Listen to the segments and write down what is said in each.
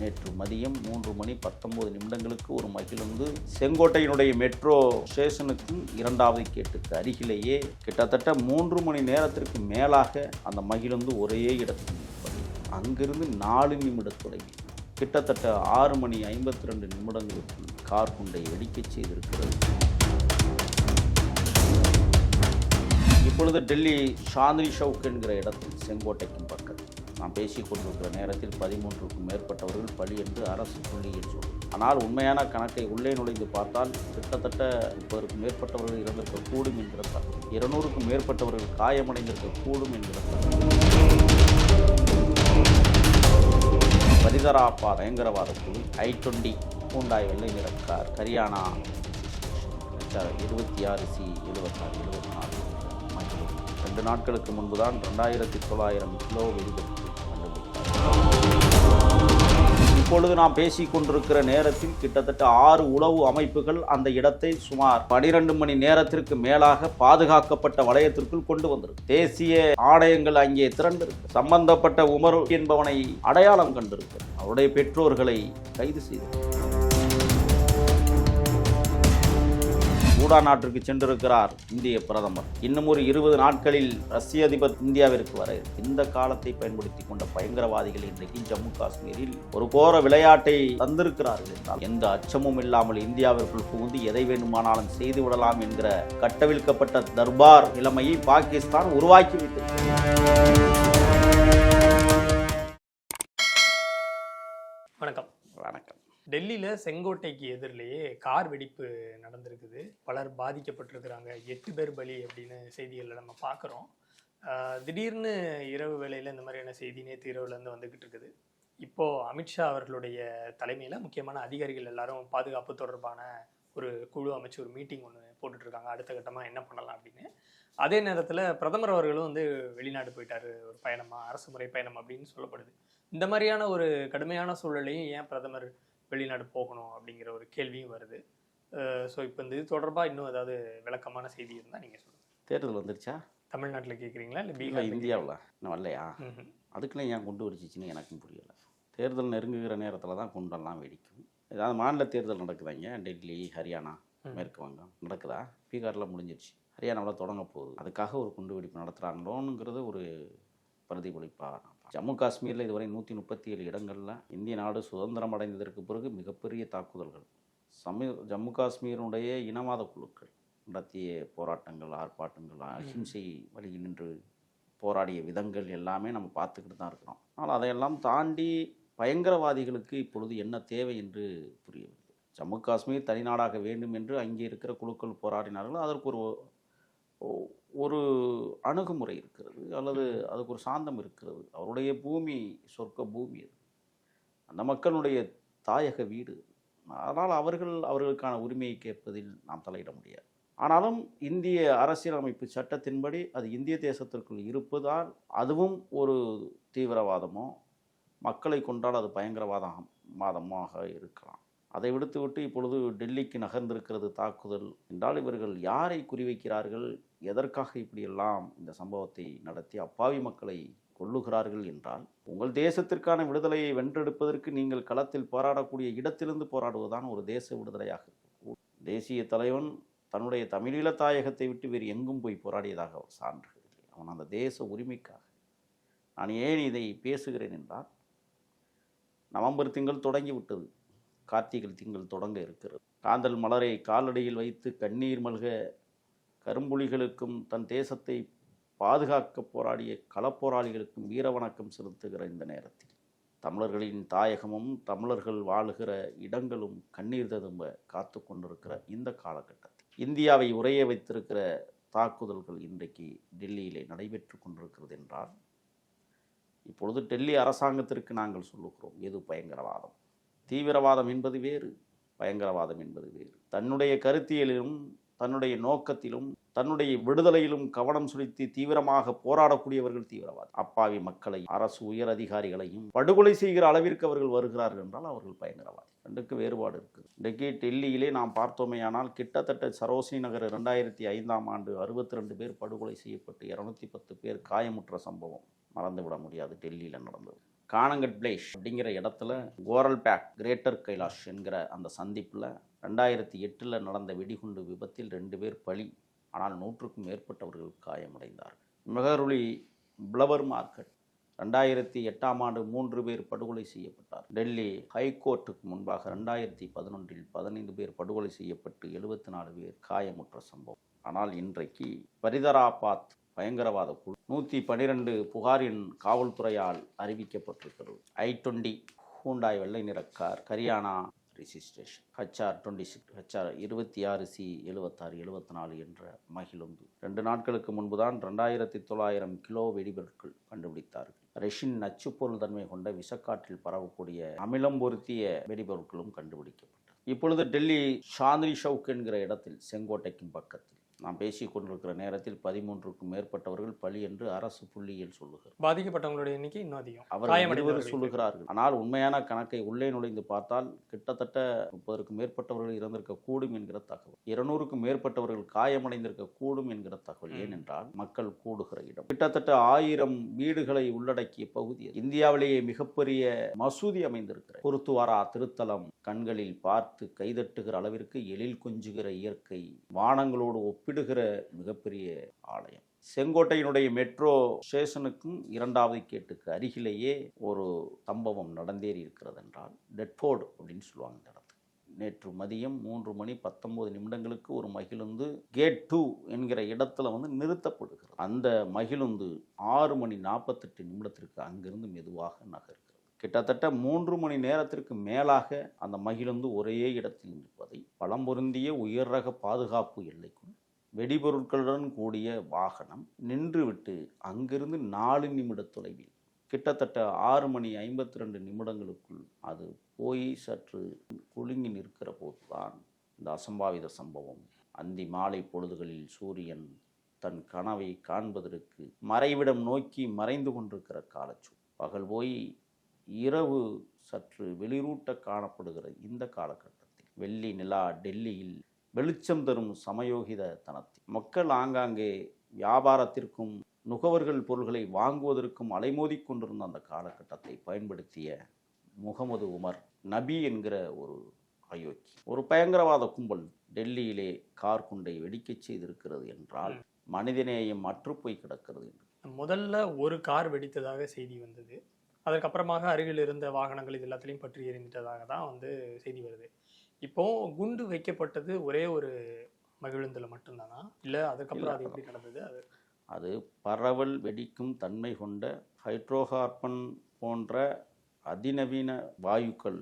நேற்று மதியம் மூன்று மணி பத்தொன்பது நிமிடங்களுக்கு ஒரு மகிழுந்து செங்கோட்டையினுடைய மெட்ரோ ஸ்டேஷனுக்கும் இரண்டாவது கேட்டுக்கு அருகிலேயே கிட்டத்தட்ட மூன்று மணி நேரத்திற்கு மேலாக அந்த மகிழுந்து ஒரே இடத்தில் நிற்பது. அங்கிருந்து நாலு நிமிட தொலைவில் கிட்டத்தட்ட ஆறு மணி ஐம்பத்தி ரெண்டு நிமிடங்களுக்கு கார் குண்டை வெடிக்கச் செய்திருக்கிறது. இப்பொழுது டெல்லி சாந்தினி சவுக் என்கிற இடத்தில் செங்கோட்டைக்கும் பக்கம் நாம் பேசிக் கொண்டிருக்கிற நேரத்தில் பதிமூன்றுக்கும் மேற்பட்டவர்கள் பலி என்று அரசு புள்ளியில் சொல்லும். ஆனால் உண்மையான கணக்கை உள்ளே நுழைந்து பார்த்தால் கிட்டத்தட்ட முப்பதற்கும் மேற்பட்டவர்கள் இறந்திருக்க கூடும் என்கிற தகவல் இருநூறுக்கும் மேற்பட்டவர்கள் காயமடைந்திருக்க கூடும் என்கிற தகவல் பரிதராப்பா பயங்கரவாத குழு ஐ டுவெண்ட்டி பூண்டாய் வெள்ளை நிற கார் ஹரியானா. இருபத்தி ஆறு சி எழுபத்தாறு எழுபத்தி நாலு. ரெண்டு நாட்களுக்கு முன்பு தான் ரெண்டாயிரத்தி தொள்ளாயிரம் கிலோ வெடிபட்டு இப்பொழுது நாம் பேசி கொண்டிருக்கிற நேரத்தில் கிட்டத்தட்ட ஆறு உளவு அமைப்புகள் அந்த இடத்தை சுமார் பனிரெண்டு மணி நேரத்திற்கு மேலாக பாதுகாக்கப்பட்ட வளையத்திற்குள் கொண்டு வந்திருக்கு. தேசிய ஆணையங்கள் அங்கே திரண்டிருக்கு. சம்பந்தப்பட்ட உமர் என்பவனை அடையாளம் கண்டிருக்கு. அவருடைய பெற்றோர்களை கைது செய்து சூடான் நாட்டிற்கு சென்றிருக்கிறார் இந்திய பிரதமர். இன்னும் ஒரு இருபது நாட்களில் ரஷ்ய அதிபர் இந்தியாவிற்கு வர இந்த காலத்தை பயன்படுத்தி கொண்ட பயங்கரவாதிகள் இன்றைக்கு ஜம்மு காஷ்மீரில் ஒரு கோர விளையாட்டை தந்திருக்கிறார்கள் என்றால் எந்த அச்சமும் இல்லாமல் இந்தியாவிற்குள் புகுந்து எதை வேண்டுமானாலும் செய்து விடலாம் என்கிற கட்டவிழ்க்கப்பட்ட தர்பார் நிலைமையை பாகிஸ்தான் உருவாக்கிவிட்டது. டெல்லியில் செங்கோட்டைக்கு எதிரிலேயே கார் வெடிப்பு நடந்திருக்குது. பலர் பாதிக்கப்பட்டிருக்கிறாங்க. எட்டு பேர் பலி அப்படின்னு செய்திகளில் நம்ம பார்க்குறோம் திடீர்னு இரவு வேளையில் இந்த மாதிரியான செய்தி நேற்று இரவுலேருந்து வந்துக்கிட்டு இருக்குது. இப்போது அமித்ஷா அவர்களுடைய தலைமையில் முக்கியமான அதிகாரிகள் எல்லாரும் பாதுகாப்பு தொடர்பான ஒரு குழு அமைச்சு ஒரு மீட்டிங் ஒன்று போட்டுட்ருக்காங்க. அடுத்த கட்டமாக என்ன பண்ணலாம் அப்படின்னு. அதே நேரத்தில் பிரதமர் அவர்களும் வந்து வெளிநாடு போயிட்டார். ஒரு பயணமாக அரசு முறை பயணம் அப்படின்னு சொல்லப்படுது. இந்த மாதிரியான ஒரு கடுமையான சூழலையும் ஏன் பிரதமர் வெளிநாடு போகணும் அப்படிங்கிற ஒரு கேள்வியும் வருது. ஸோ இப்போ இந்த இது தொடர்பாக இன்னும் ஏதாவது விளக்கமான செய்தி இருந்தால் நீங்கள் சொல்லுங்கள் தேர்தல் வந்துருச்சா? தமிழ்நாட்டில் கேட்குறீங்களா இல்லை பீகார் இந்தியாவில். இன்னும் வரலையா? அதுக்குள்ளே ஏன் குண்டு வெடிச்சிச்சின்னு எனக்கும் புரியலை. தேர்தல் நெருங்குகிற நேரத்தில் தான் குண்டெல்லாம் வெடிக்கும். ஏதாவது மாநில தேர்தல் நடக்குதாங்க டெல்லி ஹரியானா. மேற்கு வங்கம். நடக்குதா? பீகாரில் முடிஞ்சிருச்சு. ஹரியானாவில் தொடங்க போகுது. அதுக்காக ஒரு குண்டு வெடிப்பு நடத்துகிறாங்களோங்கிறது ஒரு பிரதிபலிப்பாக ஜம்மு காஷ்மீரில் இதுவரை நூற்றி முப்பத்தி ஏழு இடங்களில் இந்திய நாடு சுதந்திரம் அடைந்ததற்கு பிறகு மிகப்பெரிய தாக்குதல்கள். சமீ ஜம்மு காஷ்மீருடைய இனவாத குழுக்கள் நடத்திய போராட்டங்கள் ஆர்ப்பாட்டங்கள் அஹிம்சை வழியில் நின்று போராடிய விதங்கள் எல்லாமே நம்ம பார்த்துக்கிட்டு தான் இருக்கிறோம். ஆனால் அதையெல்லாம் தாண்டி பயங்கரவாதிகளுக்கு இப்பொழுது என்ன தேவை என்று புரியவில்லை. ஜம்மு காஷ்மீர் தனிநாடாக வேண்டும் என்று அங்கே இருக்கிற குழுக்கள் போராடினார்கள் அதற்கு ஒரு ஒரு அணுகுமுறை இருக்கிறது அல்லது அதுக்கு ஒரு சாந்தம் இருக்கிறது. அவருடைய பூமி சொர்க்க பூமி அது. அந்த மக்களுடைய தாயக வீடு. ஆனால் அவர்கள் அவர்களுக்கான உரிமையை கேட்பதில் நாம் தலையிட முடியாது. ஆனாலும் இந்திய அரசியலமைப்பு சட்டத்தின்படி அது இந்திய தேசத்திற்குள் இருப்பதால் அதுவும் ஒரு தீவிரவாதமோ மக்களை கொண்டால் அது பயங்கரவாதம் மாதமாக இருக்கலாம். அதை விடுத்துவிட்டு இப்பொழுது டெல்லிக்கு நகர்ந்திருக்கிறது தாக்குதல் என்றால் இவர்கள் யாரை குறிவைக்கிறார்கள் எதற்காக இப்படியெல்லாம் இந்த சம்பவத்தை நடத்தி அப்பாவி மக்களை கொள்ளுகிறார்கள் என்றால் உங்கள் தேசத்திற்கான விடுதலையை வென்றெடுப்பதற்கு நீங்கள் களத்தில் போராடக்கூடிய இடத்திலிருந்து போராடுவதுதான் ஒரு தேச விடுதலையாக தேசிய தலைவன் தன்னுடைய தமிழீழ தாயகத்தை விட்டு வேறு எங்கும் போய் போராடியதாக அவர் சான்று அவன் அந்த தேச உரிமைக்காக. நான் ஏன் இதை பேசுகிறேன் என்றால் நவம்பர் திங்கள் தொடங்கி விட்டது கார்த்திகை திங்கள் தொடங்க இருக்கிறது. காந்தல் மலரை காலடியில் வைத்து கண்ணீர் மல்க கரும்புலிகளுக்கும் தன் தேசத்தை பாதுகாக்க போராடிய களப்போராளிகளுக்கும் வீரவணக்கம் செலுத்துகிற இந்த நேரத்தில். தமிழர்களின் தாயகமும் தமிழர்கள் வாழுகிற இடங்களும் கண்ணீர் ததும்ப காத்து கொண்டிருக்கிற இந்த காலகட்டத்தில். இந்தியாவை உரைய வைத்திருக்கிற தாக்குதல்கள் இன்றைக்கு டெல்லியிலே நடைபெற்று கொண்டிருக்கிறது என்றால் இப்பொழுது டெல்லி அரசாங்கத்திற்கு நாங்கள் சொல்லுகிறோம் எது பயங்கரவாதம்? தீவிரவாதம் என்பது வேறு பயங்கரவாதம் என்பது வேறு. தன்னுடைய கருத்தியலிலும் தன்னுடைய நோக்கத்திலும் தன்னுடைய விடுதலையிலும் கவனம் செலுத்தி தீவிரமாக போராடக்கூடியவர்கள் தீவிரவாதி. அப்பாவி மக்களை அரசு உயர் அதிகாரிகளையும் படுகொலை செய்கிற அளவிற்கு அவர்கள் வருகிறார்கள் என்றால் அவர்கள் பயங்கரவாதி. ரெண்டுக்கு வேறுபாடு இருக்குது. இன்றைக்கு டெல்லியிலே நாம் பார்த்தோமேயானால் கிட்டத்தட்ட சரோசினி நகர் ரெண்டாயிரத்தி ஐந்தாம் ஆண்டு அறுபத்தி ரெண்டு பேர் படுகொலை செய்யப்பட்டு இரநூத்தி பத்து பேர் காயமுற்ற சம்பவம் மறந்துவிட முடியாது டெல்லியில் நடந்தது. கானங்கட் பிளேஷ் அப்படிங்கிற இடத்துல கோரல் பேக் கிரேட்டர் கைலாஷ் என்கிற அந்த சந்திப்பில் ரெண்டாயிரத்தி எட்டில் நடந்த வெடிகுண்டு விபத்தில் ரெண்டு பேர் பலி ஆனால் நூற்றுக்கும் மேற்பட்டவர்கள் காயமடைந்தார்கள். மெஹருளி பிளவர் மார்க்கெட் ரெண்டாயிரத்தி எட்டாம் ஆண்டு மூன்று பேர் படுகொலை செய்யப்பட்டார். டெல்லி ஹைகோர்ட்டுக்கு முன்பாக ரெண்டாயிரத்தி பதினொன்றில் பதினைந்து பேர் படுகொலை செய்யப்பட்டு எழுபத்தி நாலு பேர் காயமுற்ற சம்பவம். ஆனால் இன்றைக்கு பரிதராபாத் பயங்கரவாத குழு நூற்றி பனிரெண்டு புகாரின் காவல்துறையால் அறிவிக்கப்பட்டிருக்கிறது. ஐ டுவெண்ட்டி ஹூண்டாய் வெள்ளை நிற car Haryana registration HR twenty six HR இருபத்தி ஆறு சி எழுபத்தாறு எழுபத்தி நாலு என்ற மகிழுந்து. ரெண்டு நாட்களுக்கு முன்புதான் ரெண்டாயிரத்தி தொள்ளாயிரம் கிலோ வெடிபொருட்கள் கண்டுபிடித்தார்கள். ரெஷின் நச்சுப்பொருள் தன்மை கொண்ட விசக்காற்றில் பரவக்கூடிய அமிலம் பொருத்திய வெடிபொருட்களும் கண்டுபிடிக்கப்பட்டது இப்பொழுது டெல்லி சாந்தினி ஷவுக் என்கிற இடத்தில் செங்கோட்டைக்கும் பக்கத்தில். நாம் பேசிக் கொண்டிருக்கிற நேரத்தில் பதிமூன்றுக்கும் மேற்பட்டவர்கள் பலி என்று அரசு புள்ளியியல் சொல்லுகிறது பாதிக்கப்பட்டவங்களுடைய எண்ணிக்கை இன்னும் அதிகம். காயமடைந்தவர்கள் சொல்லுகிறார்கள். ஆனால் உண்மையான கணக்கை உள்ளே நுழைந்து பார்த்தால் கிட்டத்தட்ட முப்பதற்கும் மேற்பட்டவர்கள் இறந்திருக்க கூடும் என்கிற தகவல். இருநூறுக்கும் மேற்பட்டவர்கள் காயமடைந்திருக்க கூடும் என்கிற தகவல். ஏனென்றால் மக்கள் கூடுகிற இடம். கிட்டத்தட்ட ஆயிரம் வீடுகளை உள்ளடக்கிய பகுதி. இந்தியாவிலேயே மிகப்பெரிய மசூதி அமைந்திருக்கிற குருத்துவாரா திருத்தலம் கண்களில் பார்த்து கைதட்டுகிற அளவிற்கு எழில் கொஞ்சுகிற இயற்கை வானங்களோடு ஒப்பிடுகிற மிகப்பெரிய ஆலயம். செங்கோட்டையினுடைய மெட்ரோ ஸ்டேஷனுக்கும் இரண்டாவது கேட்டுக்கு அருகிலேயே ஒரு சம்பவம் நடந்தேறி இருக்கிறது என்றால் டெட்ஃபோர்டு அப்படின்னு சொல்லுவாங்க இந்த இடத்துக்கு நேற்று மதியம் மூன்று மணி பத்தொன்பது நிமிடங்களுக்கு ஒரு மகிழுந்து கேட் டூ என்கிற இடத்துல வந்து நிறுத்தப்படுகிறது. அந்த மகிழுந்து ஆறு மணி நாற்பத்தெட்டு நிமிடத்திற்கு அங்கிருந்து மெதுவாக நகர்கிறது. கிட்டத்தட்ட மூன்று மணி நேரத்திற்கு மேலாக அந்த மகிழுந்து ஒரே இடத்தில் நிற்பதை பலம் பொருந்திய உயர் ரக பாதுகாப்பு எல்லைக்குள் வெடிபொருட்களுடன் கூடிய வாகனம் நின்றுவிட்டு அங்கிருந்து நாலு நிமிட தொலைவில் கிட்டத்தட்ட ஆறு மணி ஐம்பத்தி ரெண்டு நிமிடங்களுக்குள் அது போய் சற்று குலுங்கி நிற்கிற போதுதான் இந்த அசம்பாவித சம்பவம். அந்தி மாலை பொழுதுகளில் சூரியன் தன் கனவை காண்பதற்கு மறைவிடம் நோக்கி மறைந்து கொண்டிருக்கிற காலச்சூ பகல் போய் இரவு சற்று வெளிரூட்ட காணப்படுகிற இந்த காலகட்டத்தில் வெள்ளி நிலா டெல்லியில் வெளிச்சம் தரும் சமயோகித தனத்தில் மக்கள் ஆங்காங்கே வியாபாரத்திற்கும் நுகவர்கள் பொருள்களை வாங்குவதற்கும் அலைமோதிக் கொண்டிருந்த அந்த காலகட்டத்தை பயன்படுத்திய முகமது உமர் நபி என்கிற ஒரு அயோக்கி. ஒரு பயங்கரவாத கும்பல் டெல்லியிலே கார் குண்டை வெடிக்கச் செய்திருக்கிறது என்றால் மனிதநேயம் அற்றுப்போய் கிடக்கிறது என்று. முதல்ல ஒரு கார் வெடித்ததாக செய்தி வந்தது. அதற்கப்புறமாக அருகில் இருந்த வாகனங்கள் இது எல்லாத்துலேயும் பற்றி எரிந்துட்டதாக தான் வந்து செய்தி வருது. இப்போ குண்டு வைக்கப்பட்டது ஒரே ஒரு மகிழுந்துல மட்டும்தானா? இல்லை அதுக்கப்புறம் அது எப்படி நடந்தது? அது அது பரவல் வெடிக்கும் தன்மை கொண்ட ஹைட்ரோகார்பன் போன்ற அதிநவீன வாயுக்கள்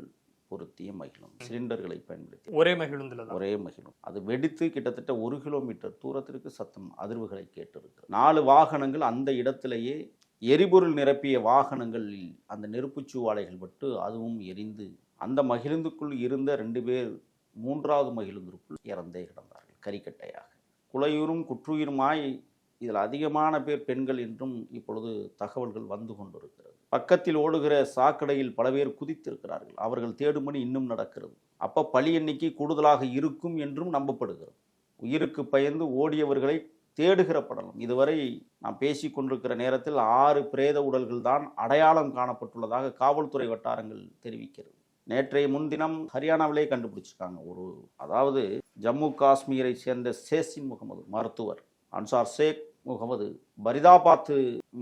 பொருத்திய மகிழும். சிலிண்டர்களை பயன்படுத்தி. ஒரே மகிழுந்துல ஒரே மகிழும். அது வெடித்து கிட்டத்தட்ட ஒரு கிலோமீட்டர் தூரத்திற்கு சத்தம் அதிர்வுகளை கேட்டிருக்கிறது. நாலு வாகனங்கள் அந்த இடத்திலேயே எரிபொருள் நிரப்பிய வாகனங்களில் அந்த நெருப்புச் சூவாலைகள் பட்டு அதுவும் எரிந்து அந்த மகிழுந்துக்குள் இருந்த ரெண்டு பேர் மூன்றாவது மகிழுந்திற்குள் இறந்தே கிடந்தார்கள் கரிக்கட்டையாக. குலையுறும் குற்றுயிருமாய் இதில் அதிகமான பேர் பெண்கள் என்றும் இப்பொழுது தகவல்கள் வந்து கொண்டிருக்கிறது. பக்கத்தில் ஓடுகிற சாக்கடையில் பல பேர் குதித்திருக்கிறார்கள். அவர்கள் தேடும்பணி இன்னும் நடக்கிறது. அப்போ பழி எண்ணிக்கை கூடுதலாக இருக்கும் என்றும் நம்பப்படுகிறது. உயிருக்கு பயந்து ஓடியவர்களை தேடுகிற படலம். இதுவரை நாம் பேசி கொண்டிருக்கிற நேரத்தில் ஆறு பிரேத உடல்கள் தான் அடையாளம் காணப்பட்டுள்ளதாக காவல்துறை வட்டாரங்கள் தெரிவிக்கிறது. நேற்றைய முன்தினம் ஹரியானாவிலே கண்டுபிடிச்சிருக்காங்க. ஒரு அதாவது ஜம்மு காஷ்மீரை சேர்ந்த சேசின் முகமது மருத்துவர் அன்சார் ஷேக் முகமது பரிதாபாத்து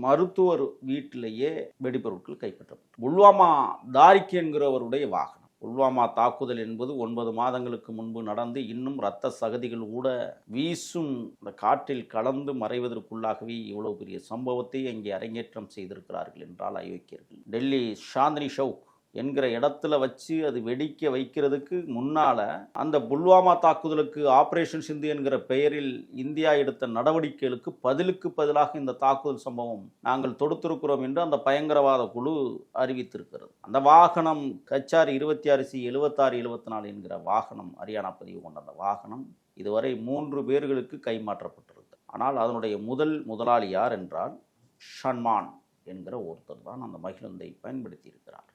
மருத்துவர் வீட்டிலேயே வெடிபொருட்கள் கைப்பற்றப்பட்டது. புல்வாமா தாரிக் என்கிறவருடைய வாகனம். புல்வாமா தாக்குதல் என்பது ஒன்பது மாதங்களுக்கு முன்பு நடந்து இன்னும் இரத்த சகதிகள் கூட வீசும். அந்த காற்றில் கலந்து மறைவதற்குள்ளாகவே இவ்வளவு பெரிய சம்பவத்தை அங்கே அரங்கேற்றம் செய்திருக்கிறார்கள் என்றால் அயோக்கியர்கள். டெல்லி சாந்தினி ஷவுக் என்கிற இடத்துல வச்சு அது வெடிக்க வைக்கிறதுக்கு முன்னால் அந்த புல்வாமா தாக்குதலுக்கு ஆப்ரேஷன் சிந்து என்கிற பெயரில் இந்தியா எடுத்த நடவடிக்கைகளுக்கு பதிலுக்கு பதிலாக இந்த தாக்குதல் சம்பவம் நாங்கள் தொடுத்திருக்கிறோம் என்று அந்த பயங்கரவாத குழு அறிவித்திருக்கிறது. அந்த வாகனம் கச்சார் இருபத்தி ஆறு சி எழுபத்தாறு எழுபத்தி நாலு என்கிற வாகனம் ஹரியானா பதிவு கொண்ட அந்த வாகனம் இதுவரை மூன்று பேர்களுக்கு கைமாற்றப்பட்டிருக்கு. ஆனால் அதனுடைய முதல் முதலாளி யார் என்றால் ஷன்மான் என்கிற ஒருத்தர் தான் அந்த மகிழுந்தை பயன்படுத்தி இருக்கிறார்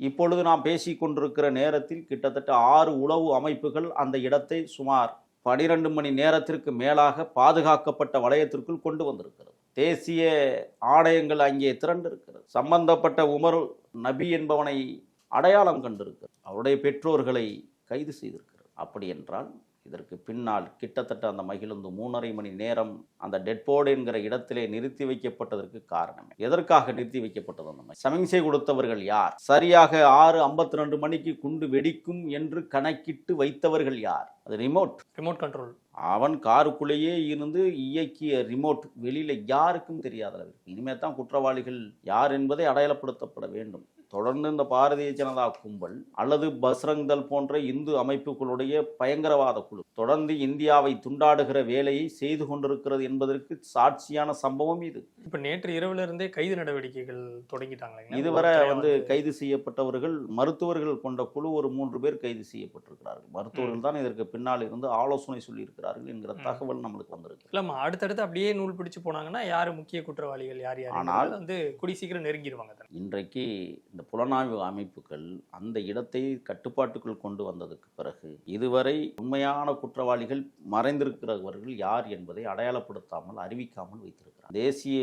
இப்பொழுது நாம் பேசிக்கொண்டிருக்கிற நேரத்தில் கிட்டத்தட்ட ஆறு உளவு அமைப்புகள் அந்த இடத்தை சுமார் பனிரெண்டு மணி நேரத்திற்கு மேலாக பாதுகாக்கப்பட்ட வளையத்திற்குள் கொண்டு வந்திருக்கிறது. தேசிய ஆணையங்கள் அங்கே திரண்டிருக்கிறது. சம்பந்தப்பட்ட உமர் நபி என்பவனை அடையாளம் கண்டிருக்கிறது. அவருடைய பெற்றோர்களை கைது செய்திருக்கிறது. அப்படி என்றால் இதற்கு பின்னால் கிட்டத்தட்ட அந்த மகிழுந்து மூணரை மணி நேரம் அந்த டெட்போர்டு என்கிற இடத்திலே நிறுத்தி வைக்கப்பட்டதற்கு காரணம். எதற்காக நிறுத்தி வைக்கப்பட்டது அந்த சமிஞ்சை கொடுத்தவர்கள் யார்? சரியாக ஆறு ஐம்பத்தி ரெண்டு மணிக்கு குண்டு வெடிக்கும் என்று கணக்கிட்டு வைத்தவர்கள் யார்? அது ரிமோட் ரிமோட் கண்ட்ரோல் அவன் காருக்குள்ளேயே இருந்து இயக்கிய ரிமோட் வெளியில யாருக்கும் தெரியாத அளவிற்கு. இனிமே தான் குற்றவாளிகள் யார் என்பதை அடையாளப்படுத்தப்பட வேண்டும். தொடர்ந்து இந்த பாரதிய ஜனதா கும்பல் அல்லது பஸ்ரங் தள் போன்ற இந்து அமைப்புகளுடைய பயங்கரவாத குழு தொடர்ந்து இந்தியாவை துண்டாடுகிற வேலையை செய்து கொண்டிருக்கிறது என்பதற்கு சாட்சியான சம்பவம் இது. இப்போ நேற்று இரவுல இருந்தே கைது நடவடிக்கைகள் தொடங்கிட்டாங்களே இதுவரை வந்து கைது செய்யப்பட்டவர்கள் மருத்துவர்கள் கொண்ட குழு ஒரு மூன்று பேர் கைது செய்யப்பட்டிருக்கிறார்கள். மருத்துவர்கள் தான் இதற்கு பின்னால் இருந்து ஆலோசனை சொல்லியிருக்கிறார்கள் என்கிற. தகவல் நம்மளுக்கு வந்திருக்கு. இல்லம்மா அடுத்தடுத்து அப்படியே நூல் பிடிச்சு போனாங்கன்னா யாரு முக்கிய குற்றவாளிகள் யார் யார் ஆனால் வந்து கூடி சீக்கிரம் நெருங்கிடுவாங்க. இன்றைக்கு இந்த புலனாய்வு அமைப்புகள் அந்த இடத்தை கட்டுப்பாட்டுக்குள் கொண்டு வந்ததுக்கு பிறகு இதுவரை உண்மையான குற்றவாளிகள் மறைந்திருக்கிறவர்கள் யார் என்பதை அடையாளப்படுத்தாமல் அறிவிக்காமல் வைத்திருக்கிறார். தேசிய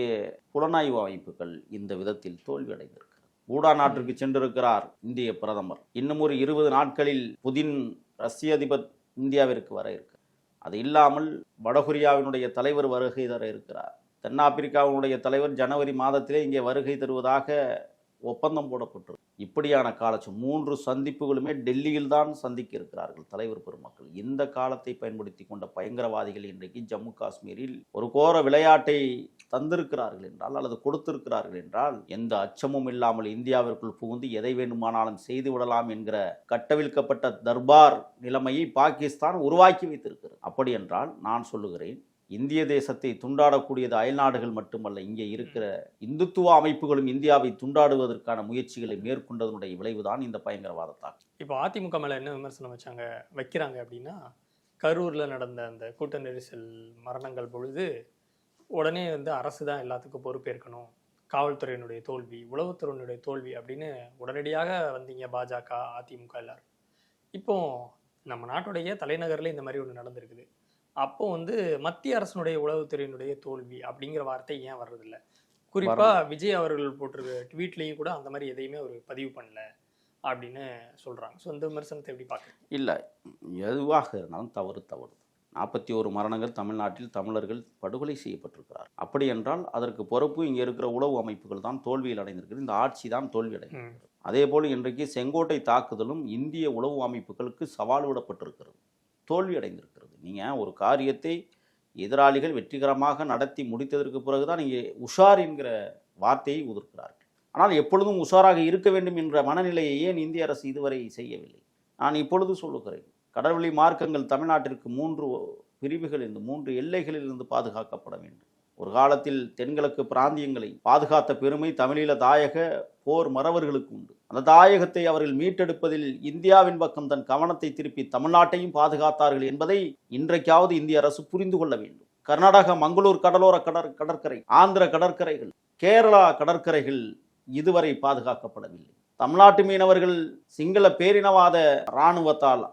புலனாய்வு அமைப்புகள் இந்த விதத்தில் தோல்வியடைந்திருக்கிறது. ஊடா நாட்டிற்கு சென்றிருக்கிறார் இந்திய பிரதமர். இன்னும் ஒரு இருபது நாட்களில் புதின் ரஷ்ய அதிபர் இந்தியாவிற்கு வர இருக்கு அது இல்லாமல் வடகொரியாவினுடைய தலைவர் வருகை தர இருக்கிறார். தென்னாப்பிரிக்காவினுடைய தலைவர் ஜனவரி மாதத்திலே இங்கே வருகை தருவதாக ஒப்பந்தம் போடப்பட்டிருக்கு இப்படியான காலச்சு மூன்று சந்திப்புகளுமே டெல்லியில் தான் சந்திக்க இருக்கிறார்கள் தலைவர் பெருமக்கள். இந்த காலத்தை பயன்படுத்தி கொண்ட பயங்கரவாதிகள் இன்றைக்கு ஜம்மு காஷ்மீரில் ஒரு கோர விளையாட்டை தந்திருக்கிறார்கள் என்றால் அல்லது கொடுத்திருக்கிறார்கள் என்றால் எந்த அச்சமும் இல்லாமல் இந்தியாவிற்குள் புகுந்து எதை வேண்டுமானாலும் செய்து விடலாம் என்கிற கட்டவிழ்க்கப்பட்ட தர்பார் நிலைமையை பாகிஸ்தான் உருவாக்கி வைத்திருக்கிறது. அப்படி என்றால் நான் சொல்லுகிறேன் இந்திய தேசத்தை துண்டாடக்கூடியது அயல்நாடுகள் மட்டுமல்ல இங்கே இருக்கிற இந்துத்துவ அமைப்புகளும் இந்தியாவை துண்டாடுவதற்கான முயற்சிகளை மேற்கொண்டதனுடைய விளைவுதான் இந்த பயங்கரவாத இப்போ அதிமுக மேலே என்ன விமர்சனம் வச்சாங்க வைக்கிறாங்க அப்படின்னா கரூரில் நடந்த அந்த கூட்ட நெரிசல் மரணங்கள் பொழுது உடனே வந்து அரசு தான் எல்லாத்துக்கும் பொறுப்பேற்கணும் காவல்துறையினுடைய தோல்வி உளவுத்துறையினுடைய தோல்வி அப்படின்னு உடனடியாக வந்தீங்க பாஜக அதிமுக எல்லாரும். இப்போ நம்ம நாட்டுடைய தலைநகரில் இந்த மாதிரி ஒன்று நடந்திருக்குது. அப்போ வந்து மத்திய அரசனுடைய உளவுத்துறையினுடைய தோல்வி அப்படிங்கிற வார்த்தை ஏன் வர்றதில்ல? குறிப்பா விஜய் அவர்கள் போட்டிருக்க ட்வீட்லேயும் கூட அந்த மாதிரி எதையுமே அவர் பதிவு பண்ணல அப்படின்னு சொல்றாங்க. ஸோ இந்த விமர்சனத்தை எப்படி பார்க்குறீங்க? இல்லை எதுவாக இருந்தாலும் தவறு தவறு. நாற்பத்தி ஒரு மரணங்கள் தமிழ்நாட்டில் தமிழர்கள் படுகொலை செய்யப்பட்டிருக்கிறார். அப்படி என்றால் அதற்கு பொறுப்பு இங்கே இருக்கிற உளவு அமைப்புகள் தான் தோல்வியில் அடைந்திருக்கிறது. இந்த ஆட்சி தான் தோல்வி அடைந்திருக்கிறது. அதே போல் இன்றைக்கு செங்கோட்டை தாக்குதலும் இந்திய உளவு அமைப்புகளுக்கு சவால் விடப்பட்டிருக்கிறது. தோல்வி அடைந்திருக்கிறது. நீங்கள் ஒரு காரியத்தை எதிராளிகள் வெற்றிகரமாக நடத்தி முடித்ததற்கு பிறகுதான் நீங்கள் உஷார் என்கிற வார்த்தையை உதிர்க்கிறார்கள். ஆனால் எப்பொழுதும் உஷாராக இருக்க வேண்டும் என்ற மனநிலையை ஏன் இந்திய அரசு இதுவரை செய்யவில்லை? நான் இப்பொழுது சொல்லுகிறேன் கடல்வழி மார்க்கங்கள் தமிழ்நாட்டிற்கு மூன்று பிரிவுகள் இந்த மூன்று எல்லைகளில் இருந்து பாதுகாக்கப்பட வேண்டும். ஒரு காலத்தில் தென்கிழக்கு பிராந்தியங்களை பாதுகாத்த பெருமை தமிழீழ தாயக போர் மறவர்களுக்கு உண்டு. அந்த தாயகத்தை அவர்கள் மீட்டெடுப்பதில் இந்தியாவின் பக்கம் தன் கவனத்தை திருப்பி தமிழ்நாட்டையும் பாதுகாத்தார்கள் என்பதை இன்றைக்காவது இந்திய அரசு புரிந்து கொள்ள வேண்டும். கர்நாடக மங்களூர் கடலோர கடற் கடற்கரை ஆந்திர கடற்கரைகள் கேரளா கடற்கரைகள் இதுவரை பாதுகாக்கப்படவில்லை. தமிழ்நாட்டு மீனவர்கள் சிங்கள பேரினவாத இராணுவத்தால்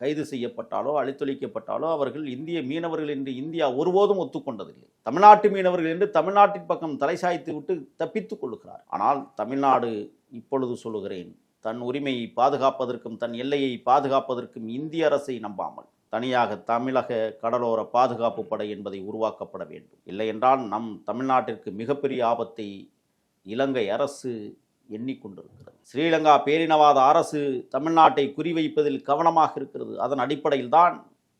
கைது செய்யப்பட்டாலோ அழித்தொழிக்கப்பட்டாலோ அவர்கள் இந்திய மீனவர்கள் என்று இந்தியா ஒருபோதும் ஒத்துக்கொண்டதில்லை. தமிழ்நாட்டு மீனவர்கள் என்று தமிழ்நாட்டின் பக்கம் தலை சாய்த்து விட்டு தப்பித்துக் கொள்கிறார் ஆனால் தமிழ்நாடு இப்பொழுது சொல்லுகிறேன் தன் உரிமையை பாதுகாப்பதற்கும் தன் எல்லையை பாதுகாப்பதற்கும் இந்திய அரசை நம்பாமல் தனியாக தமிழக கடலோர பாதுகாப்பு படை என்பதை உருவாக்கப்பட வேண்டும். இல்லை என்றால் நம் தமிழ்நாட்டிற்கு மிகப்பெரிய ஆபத்தை இலங்கை அரசு எண்ணிக்கொண்டிருக்கிறது. ஸ்ரீலங்கா பேரினவாத அரசு தமிழ்நாட்டை குறிவைப்பதில் கவனமாக இருக்கிறது. அதன் அடிப்படையில் தான்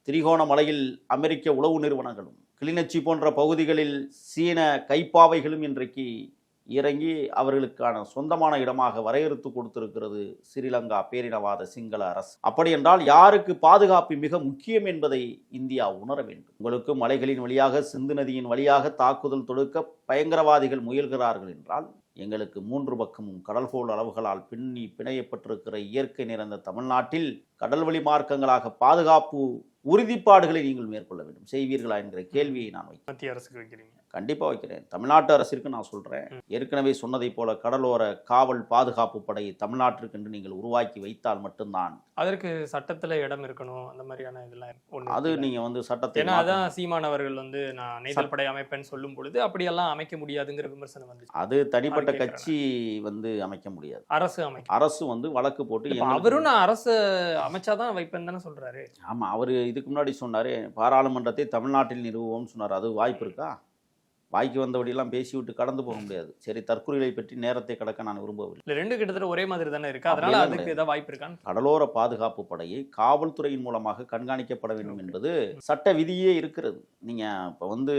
திரிகோணமலையில் அமெரிக்க உளவு நிறுவனங்களும் கிளிநொச்சி போன்ற பகுதிகளில் சீன கைப்பாவைகளும் இன்றைக்கு இறங்கி அவர்களுக்கான சொந்தமான இடமாக வரையறுத்து கொடுத்திருக்கிறது ஸ்ரீலங்கா பேரினவாத சிங்கள அரசு. அப்படி என்றால் யாருக்கு பாதுகாப்பு மிக முக்கியம் என்பதை இந்தியா உணர வேண்டும். உங்களுக்கு மலைகளின் வழியாக சிந்து நதியின் வழியாக தாக்குதல் தொடுக்க பயங்கரவாதிகள் முயல்கிறார்கள் என்றால் எங்களுக்கு மூன்று பக்கமும் கடல்கோள் அளவுகளால் பின்னி பிணையப்பட்டிருக்கிற இயற்கை நிறைந்த தமிழ்நாட்டில் கடல்வழி மார்க்கங்களாக பாதுகாப்பு உறுதிப்பாடுகளை நீங்கள் மேற்கொள்ள வேண்டும். செய்வீர்களா என்கிற கேள்வியை நான் மத்திய அரசுக்கு வைக்கிறீங்க. கண்டிப்பாக வைக்கிறேன். தமிழ்நாட்டு அரசிற்கு நான் சொல்கிறேன் ஏற்கனவே சொன்னதைப் போல கடலோர காவல் பாதுகாப்பு படையை தமிழ்நாட்டிற்கென்று நீங்கள் உருவாக்கி வைத்தால் மட்டும்தான். அதற்கு சட்டத்துல இடம் இருக்கணும். அந்த மாதிரியான இதெல்லாம் அது? நீங்கள் வந்து சட்டத்தை ஏன்னா அதான் சீமான் அவர்கள் வந்து நான் நெய்தல் படை அமைப்பேன்னு சொல்லும் பொழுது அப்படியெல்லாம் அமைக்க முடியாதுங்கிற விமர்சனம் வந்துச்சு. அது தனிப்பட்ட. கட்சி வந்து அமைக்க முடியாது. அரசு அமைக்க. அரசு வந்து வழக்கு போட்டு அவரும் நான் அரசு அமைச்சாதான் வைப்பேன் தானே சொல்றாரு. ஆமா அவர் இதுக்கு முன்னாடி சொன்னாரு பாராளுமன்றத்தை தமிழ்நாட்டில் நிறுவுவோம்னு சொன்னார். அது வாய்ப்பு இருக்கா? வாய்க்கு வந்தபடியெல்லாம் பேசிவிட்டு கடந்து போக முடியாது. சரி தற்கொலைகளை பற்றி நேரத்தை கடக்க நான் விரும்பவில்லை. இல்ல ரெண்டு கிட்டத்தட்ட ஒரே மாதிரி தானே இருக்கு. அதனால அதுக்கு ஏதாவது வாய்ப்பு இருக்கான்னு? கடலோர பாதுகாப்பு படையை காவல்துறையின் மூலமாக கண்காணிக்கப்பட வேண்டும் என்பது சட்ட விதியே இருக்கிறது. நீங்க இப்ப வந்து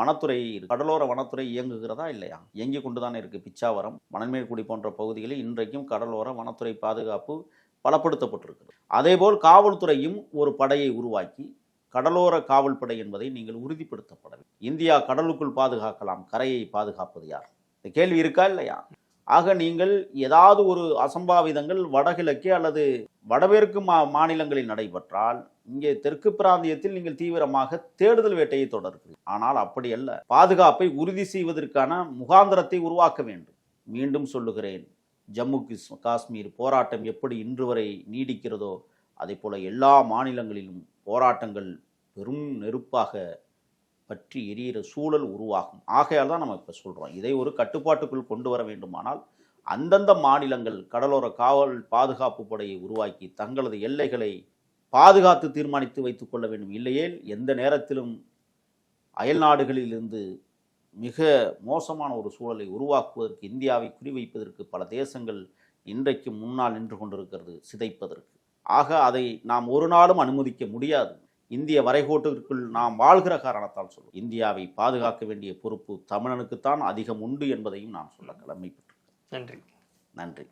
வனத்துறை கடலோர வனத்துறை இயங்குகிறதா இல்லையா? இயங்கி கொண்டு தானே இருக்கு. பிச்சாவரம் மணல்மேல்குடி போன்ற பகுதிகளில் இன்றைக்கும் கடலோர வனத்துறை பாதுகாப்பு பலப்படுத்தப்பட்டிருக்கிறது. அதேபோல் காவல்துறையும் ஒரு படையை உருவாக்கி கடலோர காவல்படை என்பதை நீங்கள் உறுதிப்படுத்தப்பட வேண்டும். இந்தியா கடலுக்குள் பாதுகாக்கலாம் கரையை பாதுகாப்பது யார்? இந்த கேள்வி இருக்கா இல்லையா? ஆக நீங்கள் ஏதாவது ஒரு அசம்பாவிதங்கள் வடகிழக்கே அல்லது வடமேற்கு மா மாநிலங்களில் நடைபெற்றால் இங்கே தெற்கு பிராந்தியத்தில் நீங்கள் தீவிரமாக தேடுதல் வேட்டையை தொடர்கிறீர்கள். ஆனால் அப்படி அல்ல. பாதுகாப்பை உறுதி செய்வதற்கான முகாந்திரத்தை உருவாக்க வேண்டும். மீண்டும் சொல்லுகிறேன் ஜம்மு காஷ்மீர் போராட்டம் எப்படி இன்று வரை நீடிக்கிறதோ அதே போல எல்லா மாநிலங்களிலும் போராட்டங்கள் பெரும் நெருப்பாக பற்றி எரியிற சூழல் உருவாகும். ஆகையால் தான் நம்ம இப்போ சொல்கிறோம் இதை ஒரு கட்டுப்பாட்டுக்குள் கொண்டு வர வேண்டுமானால் அந்தந்த மாநிலங்கள் கடலோர காவல் பாதுகாப்பு படையை உருவாக்கி தங்களது எல்லைகளை பாதுகாத்து தீர்மானித்து வைத்து கொள்ள வேண்டும். இல்லையேல் எந்த நேரத்திலும் அயல் நாடுகளிலிருந்து மிக மோசமான ஒரு சூழலை உருவாக்குவதற்கு இந்தியாவை குறிவைப்பதற்கு பல தேசங்கள் இன்றைக்கு முன்னால் நின்று கொண்டிருக்கிறது சிதைப்பதற்கு. ஆக அதை நாம் ஒரு நாளும் அனுமதிக்க முடியாது. இந்திய வரைகோட்டிற்குள் நாம் வாழ்கிற காரணத்தால் சொல்லும் இந்தியாவை பாதுகாக்க வேண்டிய பொறுப்பு தமிழனுக்குத்தான் அதிகம் உண்டு என்பதையும் நான் சொல்ல கடமைப்பட்டிருக்கிறேன் நன்றி. நன்றி.